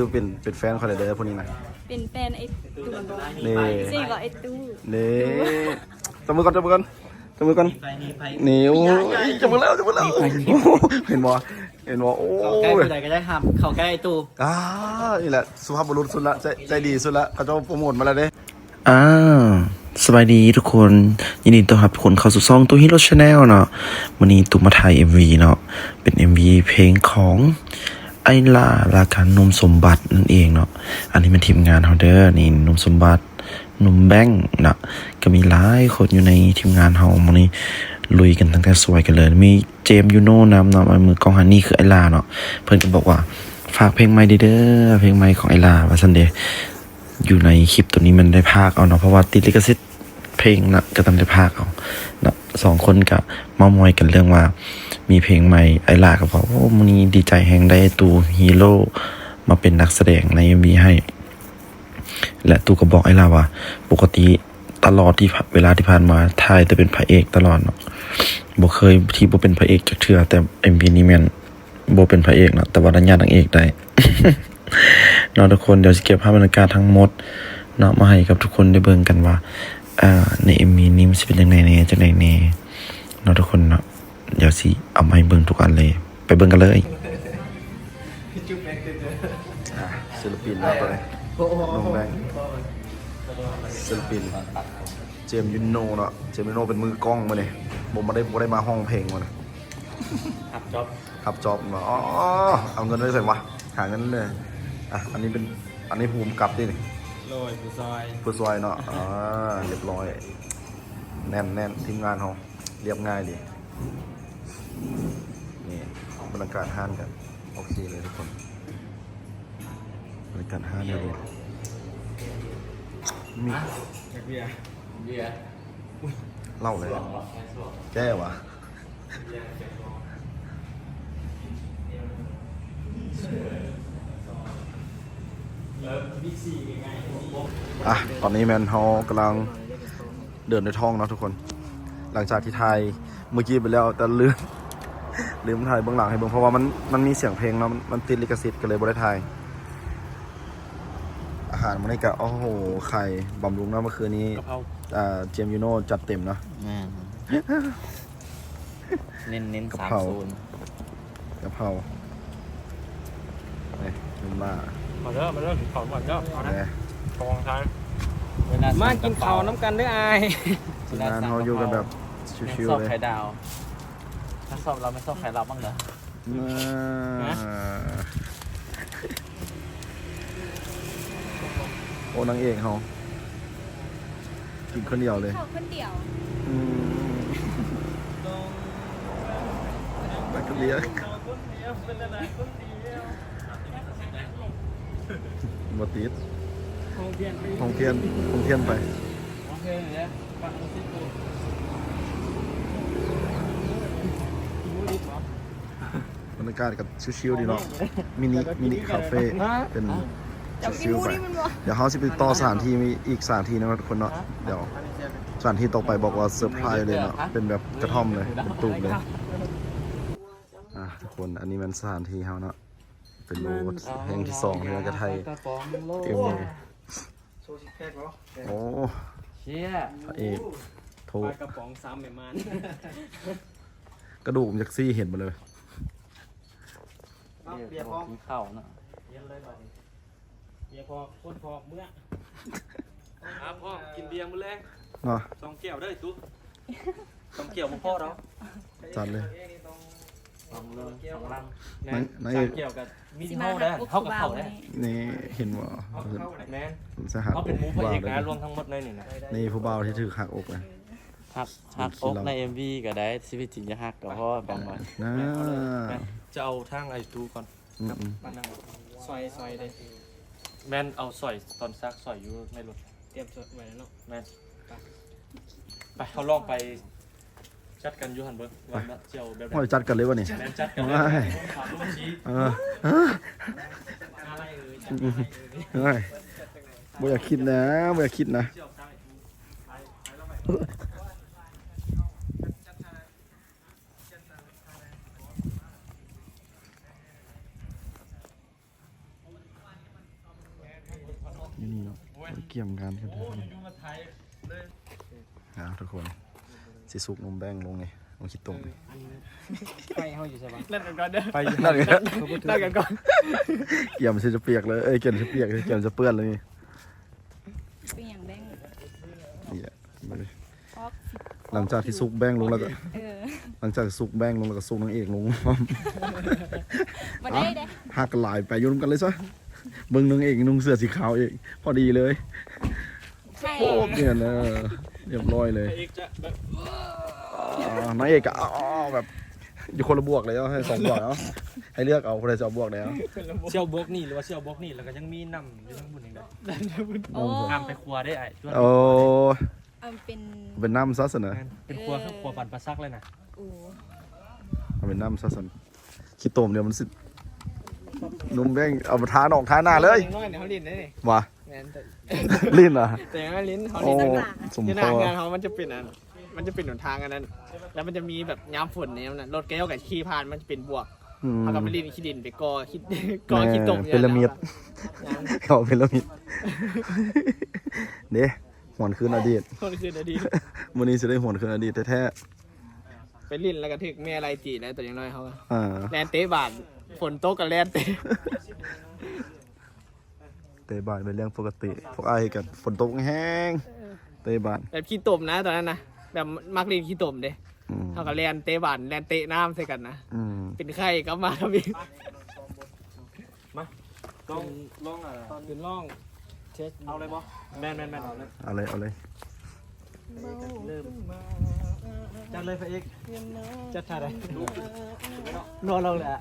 คือเป็นเป็นแฟนคอนเดอร์พวกนี้นะเป็นแฟนไอ้ตู้นี่ซี่ก็ไอ้ตู้นี่จับมือก่อนจับมือก่อนจับมือก่อนไปนี่ไปนี่โอ้ยจับมือแล้วจับมือแล้วโอ้โหเห็นบ่เห็นบ่โอ้ใกล้ยไปไหนก็ได้ห้ามเข้าใกล้ไอ้ตู้อ่านี่แหละสุภาพบุรุษสุดละใจใจดีสุดละเขาจะโปรโมทมาแล้วเด้อ่าสบายดีทุกคนยินดีต้อนรับทุกคนเข้าสู่ช่องตัวฮีโร่ชาแนลเนาะวันนี้ตุ้มมาถ่าย MV เนาะเป็น MV เพลงของ ไอลาลาการนมสมบัตินั่นเองเนาะ อันนี้เป็นทีมงานเฮาเด้อนี่นมสมบัตินมแบงค์นะก็มีหลายคนอยู่ในทีมงานเฮาวันนี้ลุยกันตั้งแต่สวยกันเลย มีเจมส์ยูโน่นำเนาะมือกองฮันนี่คือไอลาเนาะ เพิ่นก็บอกว่าฝากเพลงใหม่เด้อเพลงใหม่ของไอลาว่าซันเดย์อยู่ในคลิปตัวนี้มันได้พากเอาเนาะเพราะว่าติดลิขสิทธิ์เพลงนะก็ต้องได้พากเอาเนาะสองคนก็มามอยกันเรื่องว่า มีเพลงใหม่ไอลาก็บอกว่ามันนี้ดีใจแฮงได้ตูฮีโร่มาเป็นนักแสดงในมีให้ และตูก็บอกไอลาว่า ปกติตลอดที่เวลาที่ผ่านมาถ่ายแต่เป็นพระเอกตลอดเนาะบ่เคยที่บ่เป็นพระเอกจักเทื่อแต่ MV นี้แมนโบเป็นพระเอกเนาะแต่ว่าดันญาตินางเอกได้เนาะทุกคนเดี๋ยวจะเก็บภาพบรรยากาศทั้งหมดเนาะมาให้กับทุกคนได้เบิ่งกันว่าอ่าในเอ็มวีนี้มันจะเป็นยังไงแน่จังไดแน่เนาะทุกคนเนาะ เดี๋ยวสิเอามาให้เบิ่งทุกอันเลย ไปเบิ่งกันเลยอะศิลปินแล้วไปน้องแบงค์ศิลปิน เจมส์ยูโนเนาะเจมส์ยูโนเป็นมือกล้องมาเนี่ยผมมาได้ผมได้มาห้องเพลงมาเนี่ยหับจ็อบขับจอบมาอ๋อเอาเงินไว้ใส่วะหาเงินเลยอะอันนี้เป็นอันนี้ภูมิกับดิโรยผู้ซอยผู้ซอยเนาะอ่าเรียบร้อย แน่นแน่นทีมงานเขาเรียบง่ายดี นี่บรรยากาศห้านกันโอเคเลยทุกคนบรรยากาศห้านเลยมีเบียร์เบียร์เหล่าเลยแก้วะบิ๊กซีง่ายอะ ตอนนี้แมนเฮากำลังเดินในท้องเนาะทุกคน หลังจากที่ถ่ายเมื่อกี้ไปแล้วแต่ลืม ลืมถ่ายเบื้องหลังให้เบื้องเพราะว่ามันมันมีเสียงเพลงเนาะมันมันติดลิขสิทธิ์ก็เลยบ่ได้ถ่ายอาหารมันนี่กะโอ้โหไข่บำรุงเนาะเมื่อคืนนี้กะเพราอ่าเจมส์ยูโน่จัดเต็มเนาะเน้นเน้นกะสามเพราโซนกะเพราเนี่ยนุ่มมากมาเด้อมาเด้อขอหมดเด้อเอานะเนี่ยกองทางเวลมากินข้าวน้ำกันเด้ออายทีมงานเขาอยู่กันแบบชิชิวชอบๆเลยไข่ดาว ถ้าชอบเราไม่ชอบไข่เราบ้างเหรออ่าโอ้นางเอกเขากินคนเดียวเลย เข้าคนเดียวอืมนักเรียนบติดห้องเพียนไปห้องเทียนห้องเทียนไป โอเคเลยฟังซิตู บรรยากาศกับชิวๆดีเนาะมินิมินิคาเฟ่เป็นชิวๆไปเดี๋ยวเขาจะไปต่อสถานที่มีอีกสถานที่นะครับทุกคนเนาะเดี๋ยวสถานที่ต่อไปบอกว่าเซอร์ไพรส์เลยเนาะเป็นแบบกระท่อมเลยเป็นตูมเลยอะทุกคนอันนี้มันสถานที่เขาเนาะเป็นโลแห่งที่สองในประเทศไทยเต็มเลยโอ้เชี่ยพระเอกโทปลากระป๋องซ้ำแม่มันกระดูกมันจากซี่เห็นมาเลย เบียร์พร้อมข้าวเนาะเย็นเลยบ่เบียร์พอคนพอเมื่อครับพ่อกินเบียร์มื้อแรงเนาะสองแก้วเด้อตุ๊สองแก้วบ่พอแล้วจัดเลยสองเรื่องสองลังนั่นนั่นสาเอมงแก้วกับมีสิเฮามาได้หักเฮาอกกับเบาเขาเลได้ยนี่เห็นว่าแม่นสหักเขาเป็นหมูพระเอกเลนะยรวมทั้งหมดในนี่นะนี่ผู้บ่าวที่ถือหักอกเลย หักหักอกใน MV ก็ได้ชีวิตจริงจะหักก็เพราะว่าบางวันนะแม่นจะเอาทางไอ้ตู้ก่อนอืมอืมซอยซอยได้แม่นเอาสอยตอนซักสอยอยู่ในรถเตรียมสดไว้แล้วเนาะแม่นไปเขาลองไปจัดกันอยู่หันเบิ้งวันละเจียวแบบไหนว่าจะจัดกันเลยวะนี่แม่นจัดกันเลยไม่ถามลูกชี้เออเอออะไรเอ่ยจัดอะไรเอ่ยเฮ้ยบ่อยากคิดนะบ่อยากคิดนะ เจียวใช่ไปไปแล้วไป อ นี่ นี่เนาะเกี่ยมกันกันโอ้ยอยู่มาไทยเลยนะทุกคนสิสุกนมแบงลงไงลงคิดตรงนี่ไปเฮาอยู่ใช่ปะเล่นกันก่อนเด้อไปนั่นเลยเลิกกันก่อนเกี่ยมมันจะเปียกเลยเอ้ยเกี่ยมจะเปียกเกี่ยมจะเปื้อนเลยนี่เป็นอย่างแบงค์นี่อะมาเลยออกหลังจากที่ซุกแบงลงแล้วก็เออหลังจากซุกแบงลงแล้วก็ซุกนางเอกลงมาได้เด้หักกันหลายไปอยุ่นกันเลยซะ เบิ่งนางเอกนุ่งเสื้อสีขาวเองพอดีเลยใช่โอ้เนี่ยนะเรียบร้อยเลยเอกจะแบบอ่านางเอกก็อ๋อแบบอยู่คนละบวกเลยเนาะให้สองบวกเนาะให้เลือกเอาคนใดจะเอาบวกแล้วเชี่ยวบวกนี่หรือว่าเชี่ยวบวกนี่แล้วก็ยังมีน้ำอยู่ทั้งบุญอีกได้โอ้ห้ามไปครัวได้ไอ้จวนโอ้เอาเป็นเป็นน้ำซะสนะเป็นครัวคือครัวปั่นปลาซักเลยนะโอ้เอาเป็นน้ำซะสนะขี้โตมเดี๋ยวมันสิ นุ่มแบงเอามาทานออกทาหน้าเลยน้อยเนี่ยเขาลิ้นได้นี่ว่ะแม่นแต่ลิ้นอะแต่ยังไงลิ้นเขาโอ้ลิ้นต่างหากสมที่หพน้าองานเขามันจะเป็นอันมันจะเป็นหนทางอันนั้น แล้วมันจะมีแบบย้ำฝนเนี่ยนะรถแก้วกับขี้ผ่านมันจะเป็นบวกอืมเขาก็ไปลิ้นขี้ดินไปกอขี้กอขี้ตมพีระมิดย้ำเขาพีระมิดเด้หวนคืนอดีตคนคือนาดีวันนี้จะได้หวนคืนอดีตแท้ไปลิ้นแล้วก็ถึกแม่อะไรจีแล้วแต่อยังน้อยเขาก็ๆอ่า แลนเตะบาด ฝนตกกับแลนเตะเตะบาทเป็นเรื่องปกติ พวกไอ้ายกันฝนตกแห้งเตะบาทแบบขี้ตมนะตอนนั้นนะแบบมักลิ้นขี้ตมเด้อืมเขาก็แลนเตะบาดแลนเตะน้ำใส่กันนะอืมเป็นไข้ก็มาครับพี่ต้องลองอะยืนร่องเช็ดเอาเลยบ่แม่นแม่นแม่นเอาเลยเอาเลยเอาเลย เริ่ม จัดเลยพระเอกจะถ่ายอะไรนอนเราเลยอะ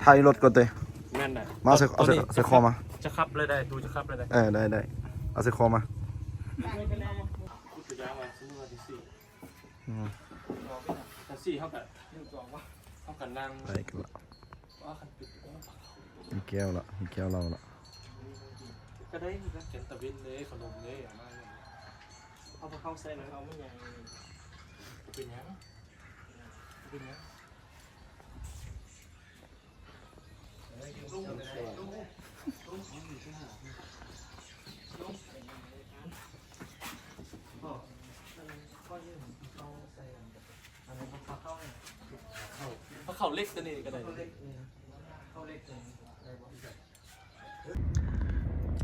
ไทยรถก่อนเตะแม่นได้มาเอาใส่เอาใส่เอาใส่คอมา จะขับเลยได้ดูจะขับเลยได้เออได้ได้เอาใส่คอมาพูดถึงยางมาซื้อมาที่สี่อืมที่สี่เท่ากับเท่ากับนั่งได้กันละมีแก้วละมีแก้วเราละก็ได้ก็เขียนตะวินเลยขนมเลยอย่างมาก เอาเข้าใส่หน่อยเอาไม่ใหญ่เป็นยังเป็นยังเพราเขาเล็กตัวนี้ก็ได้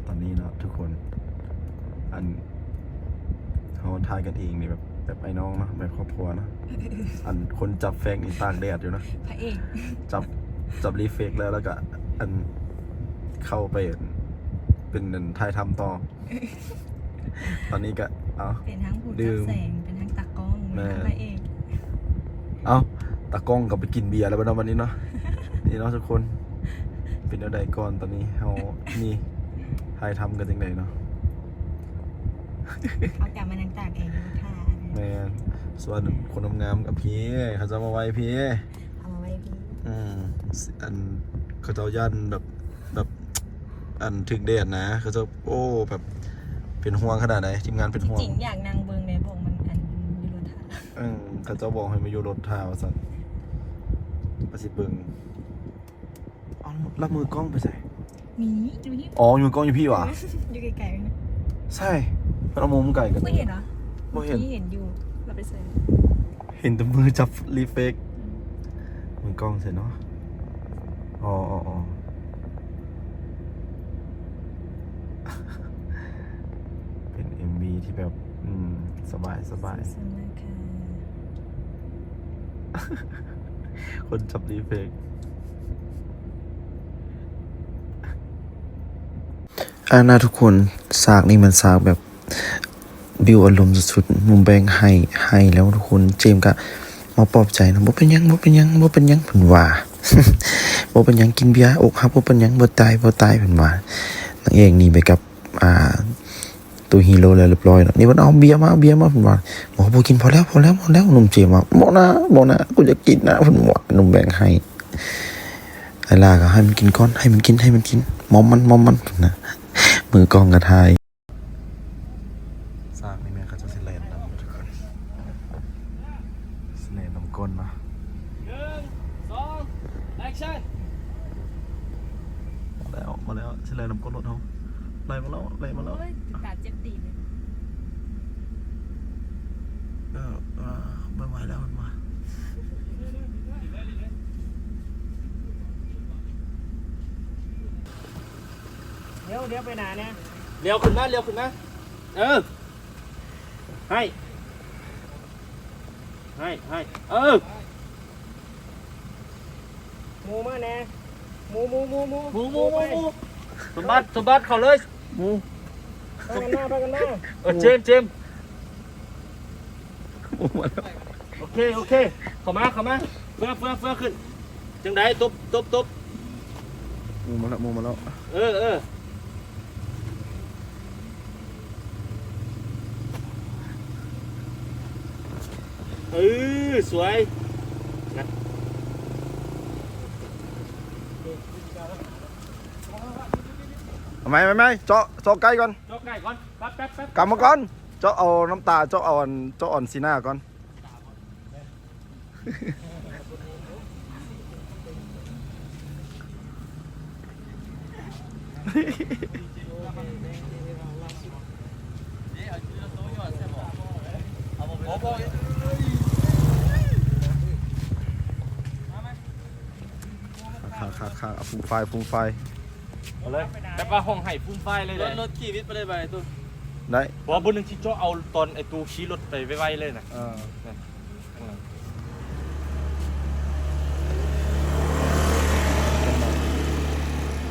ตอนนี้นะทุกคนอัน เขาทายกันเองนี่แบบแบบไอ้น้องเนาะแบบครอบครัวเนาะอันคนจับแฟงนี่ตากแดดอยู่นะพระเอกจับจับรีเฟกแล้วแล้วก็อันเข้าไปเป็นอันทายทำต่อ ตอนนี้ก็เอาเป็นทั้งผู้ดื่จับมแสงเป็นทั้งตากล้องแม่เป็นทั้งพระเอกเอาตากล้องกับไปกินเบียร์แล้วบ้านวันนี้เนาะนี่เนาะทุกคน เป็นอะไรก่อนตอนนี้เรานี่ทายทำกันจังไดเนาะ เขากลับมานั่งตากเองดูท่าแม่นส่วนคนงามๆกับพี่เขาจะมาไว้พี่เอามาไว้พี่อืมอันเขาจะเอายันแบบแบบอันถึงเดดนะเขาจะโอ้แบบเป็นห่วงขนาดไหนทีมงานเป็นห่วงจริงอยากนั่งเบิงในบอกมันอันอยู่บนท่าอืมเขาจะบอกให้มาอยู่รถทาวสันมาสิเบิงเอารับมือกล้องไปใส่หนีดูที่อ๋ออยู่กล้องอยู่พี่วะอยู่ไกลๆนะใช่ มันเอามุมไก่กันไม่เห็นเหรอไม่เห็น ที่เห็นอยู่ เราไปเสิร์ชเห็นแต่มือจับรีเฟกมือกล้องเสร็จเนาะ อ๋ออ๋ออ๋อเป็น MV ที่แบบ อืม สบายสบาย สำนักค่ะคนจับรีเฟกอ่านะทุกคนสากนี่มันสากแบบ บิวอารมณ์สุดๆมุมแบงให้ให้แล้วทุกคนเจมก็มาปลอบใจนะบ่เป็นยังบ่เป็นยังบ่เป็นยังเพิ่นว่าบ่เป็นยังกินเบียร์อกหักบ่เป็นยังบ่ตายบ่ตายเพิ่นว่านางเอกนี่ไปกับอ่าตัวฮีโร่แล้วเรียบร้อยเนาะนี่มันเอาเบียร์มาเบียร์มาเพิ่นว่าบอกบ่กินพอแล้วพอแล้วพอแล้วหนุ่มเจมว่าบ่นะบ่นะกูจะกินนะเพิ่นว่าหนุ่มแบงให้ไอ้ลาก็ให้มันกินก่อนให้มันกินให้มันกินมอมมันมอมมันนะมือกองกระทายซากนี่แม่เขาจะสิเลนนำทุกคนสิเลนนำก้นเนาะ หนึ่งสองแอคชั่น มาแล้วมา อแล้วเฉลยน้ำก้นรถเขาไล่มาแล้วไล่มาแล้ว โอ้ยตาเจ็บตีนเลย เออเออไม่ไหวแล้วมันมา เดี๋ยวเดี๋ยวไปไหนเนี่ยเลี้ยวขึ้นมาเลี้ยวขึ้นมาเออ ให้ ให้ให้เออหมูมาแน่หมูหมูหมูหมูหมูหมูหมูหมูสมบัติสมบัติเขาเลยหมูไปกันหน้าไปกันหน้าเออเจมส์เจมส์หมูมาแล้วโอเคโอเคเข้ามาเข้ามาเฟื่อเฟื่อเฟื่อขึ้นจังไดตบตบตบหมูมาแล้วหมูมาแล้วเออเออ เออสวยทำไมไม่ไม่เจาะเจาะไกลก่อนจกไก่ก่อนแป๊บแป๊บแป๊บกลับมาก่อนเจาะเอาน้ำตาเจาะเอาอันเจาะอ่อนสีหน้าก่อนขา ขาขาเอาฟูมไฟฟูมไฟเอาเลยแต่ว่าห้องไห้ฟุ้งไฟเลยรเลถยรถขี่วิทย์ไปได้ไปตู้ได้เพราะว่าบนหนึ่งที่เจ้าเอาตอนไอ้ตูขี่รถไปไวๆเลยนะเออ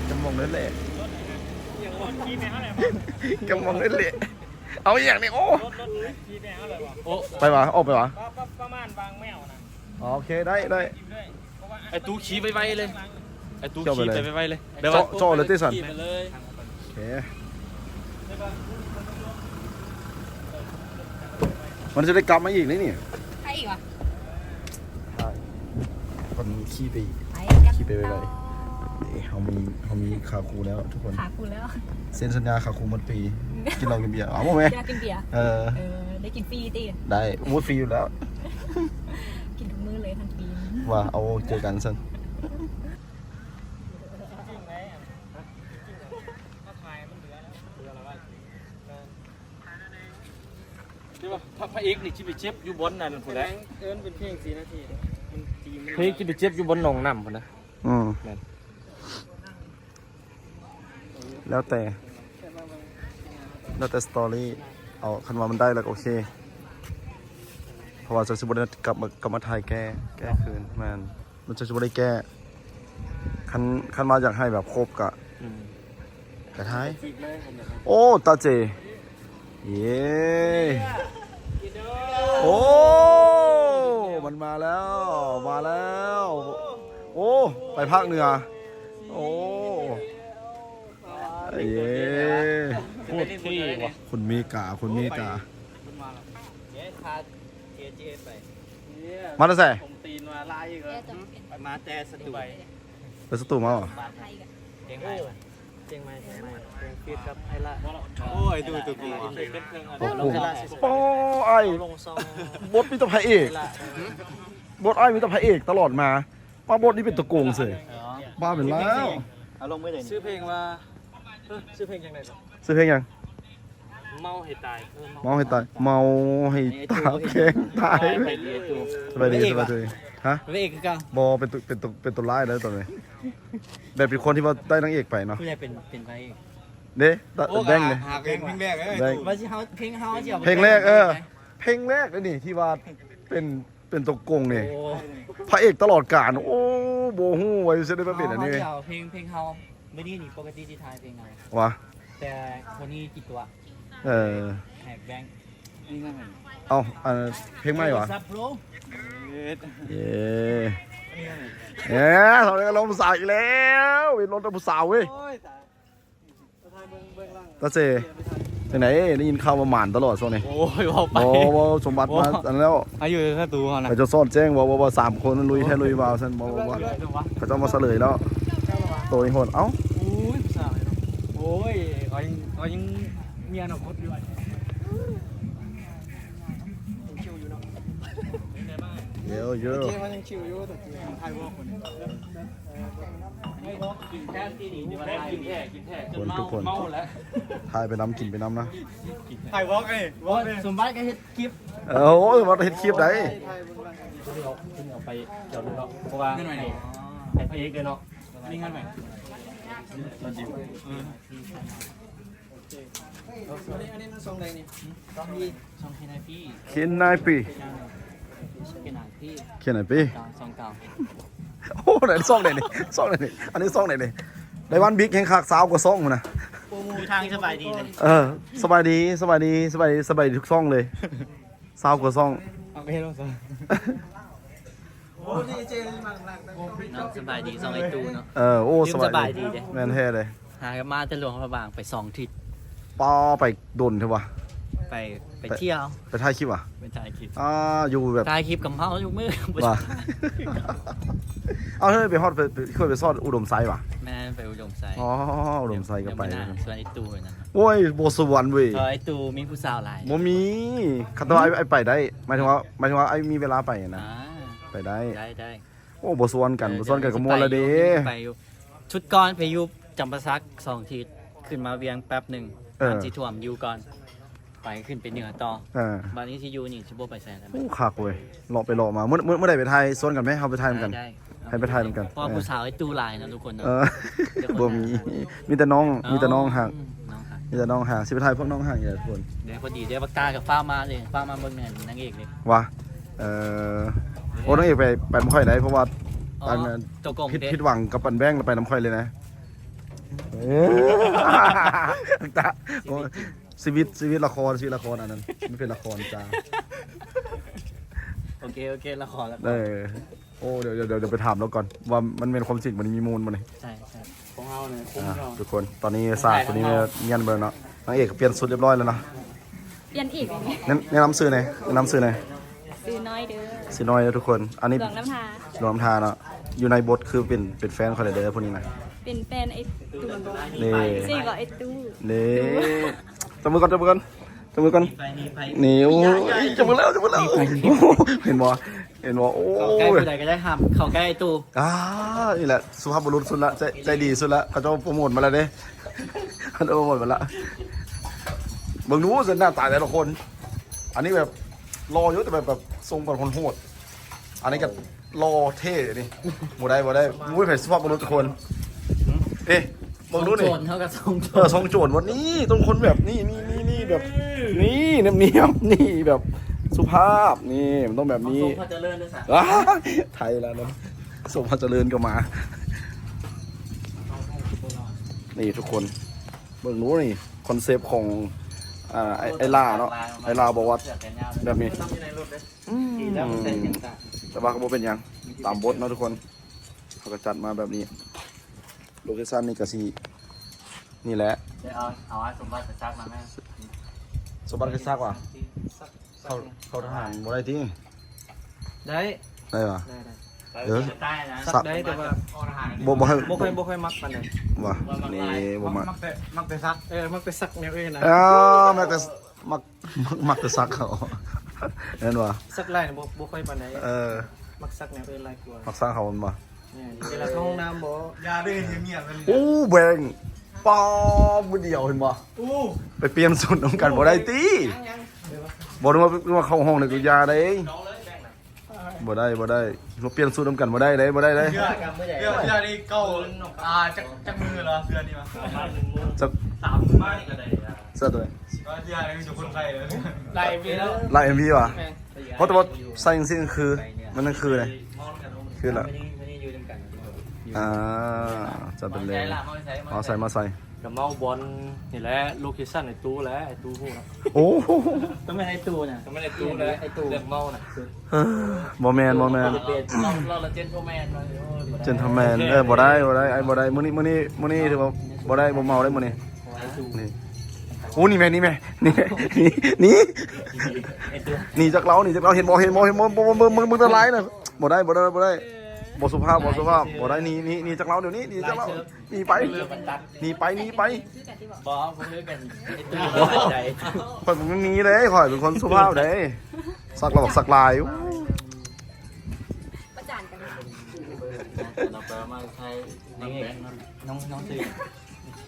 จะมองนั่นแหละขี่ไปเท่าไหร่จะมองนั่นแหละเอาอย่างนี้โอ้รถรถขี่ไปเท่าไหร่วะโอ้ไปวะออกไปวะประมาณบางแมวนะอ๋อโอเคได้ได้ขี่ด้วยเพราะว่าไอ้ตูขี่ไวๆเลย ไอ้ตูเจ้าไปขี่เลยไปไวๆเลยเดี๋ยวว่า โจ้โจ้เลยที่สันขี่ไปเลยโอเคมันจะได้กลับมาอีกนี่นี่ใครอีกวะใช่คนขี้ไปอีกไปกันขี่ไปไวนี่เขามีเขามีคาคูแล้วทุกคน ขาคุณแล้วเซ็นสัญญาคาคูหมันปี กินเหล้ากินเบียร์เอาไหมอยากกินเบียร์เออ เออได้กินฟรีตีได้วูดฟรีอยู่แล้ว กินทุกมื้อเลยทันปีว่าเอาเจอกันสัน ที่ว่าพ ระเอกนี่ที่ไปเจ็บอยู่บนนั่นพุ่นแหละเอิ้นเป็นเพลงสีนาทีมันตีมันพระเอกที่ไปเจ็บอยู่บนหนองน้ำพุ่นนะอืมนั่นแล้วแต่ แล้วแต่สตอรี่เอาคันว่ามันได้แล้วก็โอเคเพราะว่าจะสิบได้กลับมากลับมาถ่ายแก้แก้คืนแมนมันจะสิบได้แก้คันคันมาอยากให้แบบครบกะอืมกระท้าย โอ้ตาเจ เย้ โอ้ มันมาแล้ว มาแล้ว โอ้ ไปภาคเหนือ โอ้เย้โคตรเท่ว่ะคุณมีกาคุณมีกาเดี๋ยวพาเจเจไปมาแล้วใส่ผมตีนมาไล่ก็แกจะเป็นไปมาแต่สตูไปไปสตูมาเหรอบาทไทยกันเจียงใหม่เจียงใหม่เจียงใหม่เจียงฟีดกับไอ้ละโอ้ยดูตัวกูเป็นเครื่องอะไรลงไอ้ละโอ้ไอ้ลงซองบทมีแต่พระเอกไอ้ละบทไอ้มีแต่พระเอกตลอดมามาบทนี้เป็นตัวโกงเสยบ้าเป็นแล้วเอาลงไม่ได้ชื่อเพลงว่าชื่อเพลงยังไงซื้อเพลงยังเมาให้ตายเมาให้ตายเมาให้ตาแข็งตายไปเรียนตัวสบายดีสบายดีฮะพระเอกคือกันบอเป็นตัวเป็นตัวเป็นตัวร้ายแล้วตอนนี้ แบบเป็นคนที่ว่าได้นางเอกไปเนาะผู้ใหญ่เป็นเป็นพระเอกเด้ตะแดงเลย หาเพลงเพลงแรกเลยแดงว่าที่เฮาเพลงเฮาจะเพลงแรกเออ เพลงแรกเลยนี่ที่ว่าเป็นเป็นตัวโกงนี่โอ้พระเอกตลอดกาลโอ้โบฮู้ไว้จะได้มาเป็นอันนี้เฮาเอาเพลงเพลงเฮาไม่ได้นี่ปกติที่ไทยเพลงเฮาวะแต่คนนี้กี่ตัวเออแหกแบงค์นี่ไงเอาอันเพลงใหม่วะซับโปรเย้ เอ๊ะทำอะไรกันลงสาวอีกแล้วเป็นรถผู้สาวเว้ยตาเจไปไหนได้ยินข่าวมาหมานตลอดช่วงนี้โอ้ยว่าไปโอ้โหสมบัติมาอันนั้นแล้วอายุแค่ตัวเขานะเขาจะซ่อนแจ้งว่าว่าว่าสามคนลุยแท้ลุยเบาฉันบอกว่าเขาจะมาเฉลยแล้วตัวอีกคนเอ้าโอ้ยผู้สาวเลยเนาะโอ้ยเขายังเขายังมีอนาคตอยู่ เยอะเยอะมันยังชิวอยู่แต่ไทยวอลคนนี้ไกินแค่ที่นี่แค่กินแค่กินแค่จคนนเมาทุกคนเมาแล้วทายไปน้ำกินไปน้ำนะถ่ายวอล์กเลยว่าสมบัติก็เฮ็ดคลิปเออโอ้ยมาเห็นคลิปได้เอาขึ้นเอาไปเดี๋ยวดูเนาะเพราะว่าให้ให้พระเอกเลยเนาะมีเงินไหมอันนี้มันทรงใดนี่ต้องมีช่องเคนไอพี่เขียนนายปี เคนไอพี่เขียนนายปีเก่าสองเก่าโอ้ไหนซ่องไหนนี่ซ่องไหนนี่อันนี้ซ่องไหนนี่ได้วันบิ๊กแห่งขากสาวกว่าซ่องมันนะปูมูทางสบายดีเลยเออสบายดีสบายดีสบายดีสบายดีทุกซ่องเลยสาวกว่าซ่องเอาไปให้เราซะโอ้ดีเจเลยมาหลังน้องสบายดีสองไอตูเนาะเออโอ้สบายสบายดีเด้แมนแท้เลยหากันมาจะหลวงพระบางไปสองทิศปอไปโดนเถอะวะ ไปไปเที่ยวไปถ่ายคลิปอะไปถ่ายคลิปอ่าอยู่แบบถ่ายคลิปกับเมาอยู่มือว่าเอาเฮ้ยไปฮอดไปไปเคยไปซ่อนอุดมไซด์ว่ะแม่ไปอุดมไซอ๋ออุดมไซด์ก็ไปเดี๋ยวมื้อหน้าส่วนไอตูนะโอ้ยโบสวรรค์เว้ยเออไอตูมีผู้สาวหลายบ่มีคันว่าไอ้ไอ้ไปได้หมายถึงว่าหมายถึงว่าไอ้มีเวลาไปนะอ่าไปได้ได้ได้โอ้บ่สวนกันบ่สวนกันก็ม่วนละเด้ไปอยู่ชุดก่อนไปอยู่จำปาซักสองทิศขึ้นมาเวียงแป๊บหนึ่งน้ำจีถ่วมอยู่ก่อน ไปขึ้นไปเหนือต่อเออบ้านนี้ที่อยู่นี่ชิบโบไปแซนแล้วไหมโอ้คักเว้ยเลาะไปเลาะมาเมื่อเมื่อเมื่อใดไปไทยสวนกันไหมเฮาไปไทยกัน ได้ให้ไปถ่ายเหมือนกัน เพราะผู้สาวไอ้ตูหลายนะทุกคนเนอะเออบ่มีมีแต่น้องมีแต่น้องห่างน้องห่างมีแต่น้องห่างสิไปถ่ายพวกน้องห่างอย่าทุกคนเดี๋ยวพอดีเดี๋ยวปากกากับฟ้ามาเลยฟ้ามาเบิ่งเนี่ยนางเอกเลยว่าเออโอ้น้องเอกไปไปบ่ค่อยได้เพราะว่าอ๋อตอนนั้นเจ้ากงผิดเด้ผิดหวังกับปันแบงค์แล้วไปน้ำค่อยเลยนะเออตาโอ้ ชีวิตชีวิตละครชีวิตละครอันนั้นไม่เป็นละครจ้าโอเค โอเคละครแล้วเออโอ้เดี๋ยวเดี๋ยวเดี๋ยวเดี๋ยวไปถามแล้วก่อน ว่ามันเป็นความจริงมันมีมูลมันเลยใช่ใช่ของเราเนี่ยคุ้มอ่าเราทุกคนตอนนี้ศาสตร์คนนี้เนี่ยเงียนเบอร์เนาะนางเอกก็เปลี่ยนสุดเรียบร้อยแล้วเนาะเปลี่ยนอีกไหมแนะแนะนำซื้อหน่อยแนะนำซื้อหน่อยซื้อน้อยเด้อสีน้อยนะทุกคน อันนี้หลวงน้ำทารวมทาเนาะอยู่ในบทคือเป็นเป็นแฟนเขาเลยเด้อพวกนี้นะเป็นแฟนไอ้ตูนนี่ ซี่ก็ไอ้ตู้ นี่ จับมือก่อนจับมือก่อนจับมือก่อนไปนี่ไปนี่โอ้ยจับมือแล้วจับมือแล้วโอ้โหเห็นบ่เห็นบ่โอ้เขาใกล้ยผู้ใดก็ได้ห้ามเขาใกล้ไอ้ตูอ่านี่แหละสุภาพบุรุษสุดละใจใจดีสุดละเขาจะโปรโมทมาแล้วเด้เขาจะโปรโมทมาละเบิ่งนู้สิหน้าตาแต่ละคน อันนี้แบบรออยู่แต่แบบแบบทรงแบบคนโหดอันนี้ก็รอเท่นี่บ่ได้บ่ได้มุ้ยเผ็ดสุภาพบุรุษทุกคนเอ๊ะ เบิ่งนู้นโจนี่รเขาก็ส่งโจเออรทรงโจรวันนี้ต้องคนแบบนี้นี่นี่นี่แบบ นี่เนียบเนียบนี่แบบสุภาพนี่มันต้องแบบนี้ส่งพระเจริญด้วยสักอ้าไทยแล้วนะสมพรเจริญก็มา นี่ทุกคนเบิ่งนู้นนี่คอนเซปต์ของอ่าไอ้ไอ้ล่าเนาะไอ้ล่าบอกว่า แบบนี้อืมแล้วมันเป็นอย่างไรแต่ว่าก็บ่เป็นหยังตามบทเนาะทุกคนเขาก็จัดมาแบบนี้ โลเคชั่นนี่ก็สินี่แหละเดี๋ยวเอาเอาไอ้สมบัติไปซักมาแม่สมบัติก็ซักว่ะเขาเขาทหารบ่ได้ที่ได้ได้ป่ะได้ได้เออใต้นะซักได้แต่ว่าบ่บ่ให้บ่ค่อยบ่ค่อยมักปานใดว่ะนี่บ่มามักแต่มักแต่ซักเออมักแต่ซักแนวอื่นนะอ้าวมักแต่มักมักมักแต่ซักเขาเห็นป่ะซักลายเนี่ยบ่บ่ค่อยปานใดเออมักซักแนวอื่นหลายกว่ามักซักเขามันป่ะ เนี่ยเวลาเข้าห้องน้ำบ่ยาด้วยเงียบๆกันโอ้แบงปอมือเดียวเห็นป่ะอู้ไปเปลี่ยนสุดน้องกันบ่ได้ตีบ่ได้ว่าว่าเข้าห้องในกุยาได้บ่ได้บ่ได้มาเปลี่ยนสูตรน้ำกันบ่ได้เด้บ่ได้เด้เสื้อกับมือใหญ่เสื้อเสื้อนี่เก่าอ่าจักจักมือเหรอเสื้อนี่มาจะสามมือไม่ก็ได้เสื้อตัวไหนก็เสื้อนี่ทุกคนใส่เลยไล่ไปแล้วลาย MV ว่ะเพราะแต่ว่าใส่จังซี่คือมันนั่นคืออะไรคือละไม่ อ่าจะเป็นเลยใช้ละเขาไปใช้เอาใส่มาใส่กับเมาบอลนี่แหละโลเคชั่นไอ้ตู้แหละไอ้ตู้พวกนั้นโอ้โหก็ไม่ได้ตูนะก็ไม่ได้ตู้แล้วไอ้ตู้เรื่องเมาน่ะเออบ่แมนบ่แมนเราเราเราเราเจนโทแมนมาเจนทำแมนเออบ่ได้บ่ได้ไอ้บ่ได้มื้อนี้มื้อนี้มื้อนี้ถือว่าบ่ได้บ่เมาได้มื้อนี้นี่โอ้นี่แม่นี่แม่นี่นี่นี่ไอ้ตัวนี่จากเรานี่จากเราเห็นบ่เห็นบ่เห็นบ่บ่บ่มึงมึงตะไลน่ะบ่ได้บ่ได้บ่ได้ บ่สุภาพบ่สุภาพบ่ได้นี่นี่นี่จากเราเดี๋ยวนี้นี่จากเรานี่ไปนี่ไปนี่ไปบอสผมเลือกกันไอ้ตัวใจข่อยเป็นนี้เลยข่อยเป็นคนสุภาพเด้สักระบอกสักลายประจานกันเราไปมาใช้น้องน้องซื้อ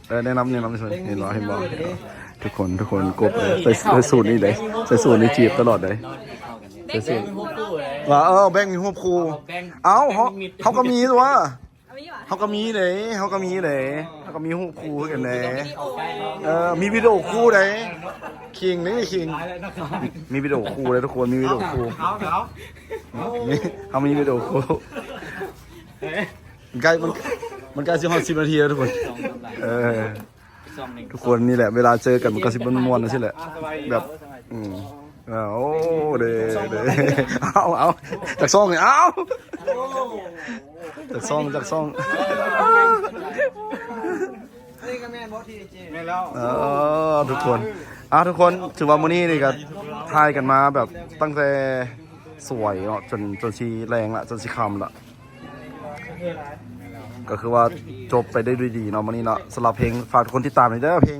เออแนะนำแนะนำส่วนเห็นบ่เห็นบ่ทุกคนทุกคนกบเลยใส่ใส่สูตรนี่เลยใส่สูตรนี่จีบตลอดเลย เด็กเสียงพวกคู่เลยว่าเออแบงค์มีหัวครูแบงค์เอ้าเขาเขาก็มีตัวเอาไม่อยู่อะเขาก็มีเลยเขาก็มีเลยเขาก็มีหัวครูกันเลยโอ้ยเออมีวิดีโอคู่เลยคิงนี่คิงมีวิดีโอคู่เลยทุกคนมีวิดีโอคู่เอาเอามีเขามีวิดีโอคู่มันใกล้มันมันใกล้สิบห้าสิบนาทีแล้วทุกคนสองสามหลายเออ สองหนึ่งทุกคนนี่แหละเวลาเจอกันมันก็สิบมันมวนๆนะใช่แหละแบบ อืม อ้าวโอ้เด้เด้เอาเอาจากซ่องเนี่ยเอาจากซ่องจากซ่องนี่ก็แม่นบอทีเจแม่แล้วเออทุกคนอะทุกคนถือว่ามื้อนี้นี่ก็ทายกันมาแบบตั้งแต่สวยเนาะจนจนชีแรงละจนชีคำละก็คือว่าจบไปได้ด้วยดีเนาะมื้อนี้เนาะสำหรับเพลงฝากทุกคนที่ตามหน่อยเด้อเพลง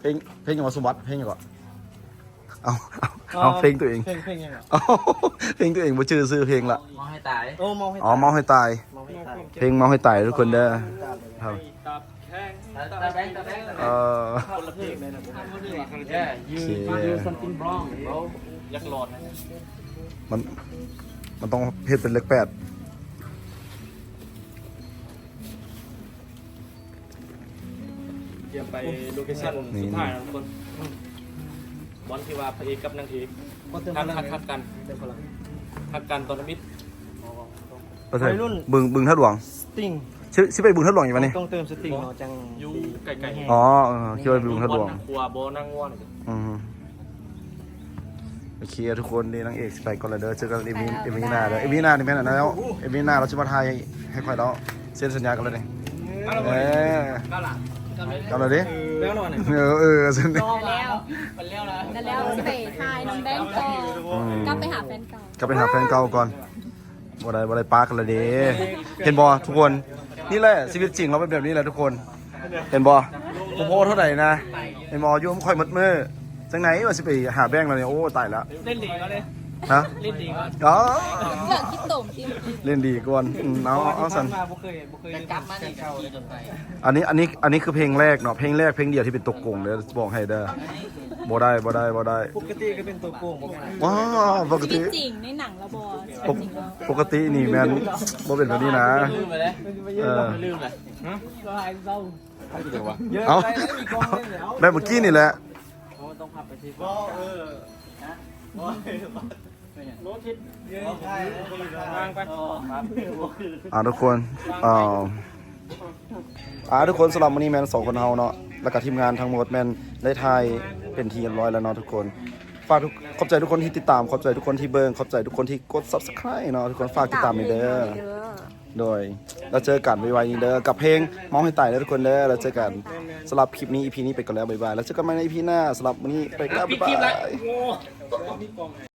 เพลงเพลงอย่างว่าสมบัติเพลงอย่างก่อน เอาเอาเอาเพลงตัวเอง เพลงเพลงยังไงเอาเพลงตัวเองบ่ชื่อซื้อเพลงละมองให้ตายโอ้มองให้อ๋อเมาให้ตายมองให้ตายเพลงเมาให้ตายทุกคนเด้อครับตับแข้งตาแบงค์ตาแบงค์เออคนละเพลงเลยนะผมแย่โอเค something wrong bro ยักหลอดนะมันมันต้องเฮ็ดเป็นเลขแปดเตรียมไปโลเคชั่นสุดท้ายนะทุกคน บอลที่ว่าพระเอกกับนางเอกก็เติมคัดพลังคัดคัดกันเติมพลังคัดกันตอนนมิดประเทศวัยรุ่นบึงบึงท่าหลวงสติงชื่อชื่อไปบึงท่าหลวงอยู่ปะนี่ต้องเติมสติงเนาะจังอยู่ไกลๆอ๋อเออคิดว่าไปบึงท่าหลวงบอลครัวโบนั่งง่วนอืมโอเคทุกคนนี่นางเอกสิไปก่อนเลยเด้อเจอกันเอมิเอมินาเด้อเอมินานี่แม่นอันนั้นแล้วเอมินาเราจะมาทายให้ค่อยแล้วเซ็นสัญญากันเลยนี่เออก็ล่ะ เอาเลยดิแล้วหน่อยเออเออเซ็นดิแล้วมันเลี้ยวแล้วแล้วแล้วสเตย์ทายน้องแบงค์ก่อนกลับไปหาแฟนเก่าก็ไปหาแฟนเก่าก่อนบ่ได้บ่ได้ปากันเลยเด้เห็นบ่ทุกคน นี่แหละชีวิตจริงเราเป็นแบบนี้แหละทุกคน เห็นบ่ผมโพสต์เท่าไหร่นะเห็นบ่อยู่มันค่อยมัดมือจังไหนว่าสิไปหาแบงค์แล้วเนี่ยโอ้ตายแล้วเล่นดีก็เลย ฮะเล่นดีก็อ๋อเรื่องคิดโต่งที่เล่นดีก่อนอืมเอาเอาสันมาบ่เคยบ่เคยกลับมานี่กับขี่จนไปอันนี้อันนี้อันนี้คือเพลงแรกเนาะเพลงแรกเพลงเดียวที่เป็นตกกงเด้อบอกให้เด้อบ่ได้บ่ได้บ่ได้ปกติก็เป็นตัวโกงบ่ไว้าวปกชีติวิตจริงในหนังละบอชีปวิตกจริงแล้วปกตินี่แม่นบ่เป็นแบบนี้นะ ลืมไปเลยเออ ลืมเลยก็หายเศร้าเดี๋ยววะเยอะเอาไปแล้วมีกองเล่นแล้วแบบเมื่อกี้นี่แหละโอ้ต้องพับไปที่ก็เออ โน้ตทิศวางไปอ่าทุกคนอ่าอ่าทุกคนสำหรับวันนี้แมนสองคนเฮาเนาะแล้วก็ทีมงานทั้งหมดแมนได้ทายเป็นทีเรียบร้อยแล้วเนาะทุกคน ฝากทุกขอบใจทุกคนที่ติดตาม ขอบใจทุกคนที่เบิงขอบใจทุกคนที่กด subscribe เนาะทุกคนฝากติดตามไปเด้อโดยเราเจอกันไวๆนี้เด้อกับเพลงมองให้ตายเด้อทุกคนเด้อเราเจอกันสำหรับคลิปนี้ EP นี้ไปก่อนแล้วบ๊ายบายแล้วเจอกันใหม่ใน EP หน้าสำหรับวันนี้ไปกันบ๊ายบาย